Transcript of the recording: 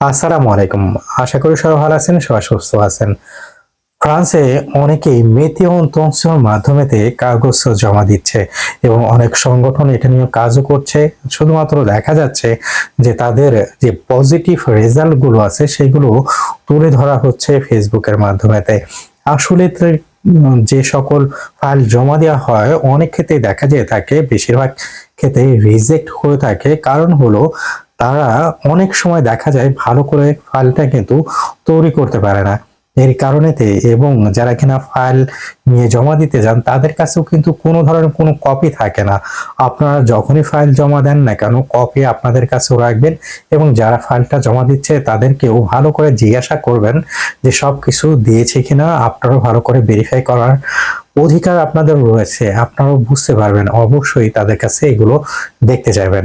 আসসালামু আলাইকুম। আশা করি সবাই ভালো আছেন, সবাই সুস্থ আছেন। ফ্রান্সে অনেকেই মেথিয়ন তন্সিওর মাধ্যমেতে কাগজ জমা দিচ্ছে এবং অনেক সংগঠন এটা নিয়ে কাজও করছে। শুধুমাত্র দেখা যাচ্ছে যে তাদের যে পজিটিভ রেজাল্টগুলো আছে সেগুলো তুলে ধরা হচ্ছে ফেসবুকের মাধ্যমেতে। আসলে যে সকল ফাইল জমা দেওয়া হয়, অনেক ক্ষেত্রে দেখা যায় থাকে বেশিরভাগ ক্ষেত্রে রিজেক্ট হয়ে থাকে। কারণ হলো তারা অনেক সময় দেখা যায় ভালো করে ফাইলটা কিন্তু তৈরি করতে পারে না। এর কারণেতে এবং যারা কিনা ফাইল নিয়ে জমা দিতে যান, তাদের কাছেও কিন্তু কোনো ধরনের কোনো কপি থাকে না। আপনারা যখনই ফাইল জমা দেন না কেন কপি আপনাদের কাছেও রাখবেন এবং যারা ফাইলটা জমা দিচ্ছে, তাদেরকেও ভালো করে জিজ্ঞাসা করবেন যে সব কিছু দিয়েছে কিনা, আপনারাও ভালো করে ভেরিফাই করার অধিকার আপনাদের রয়েছে। আপনারাও বুঝতে পারবেন, অবশ্যই তাদের কাছে এগুলো দেখতে যাবেন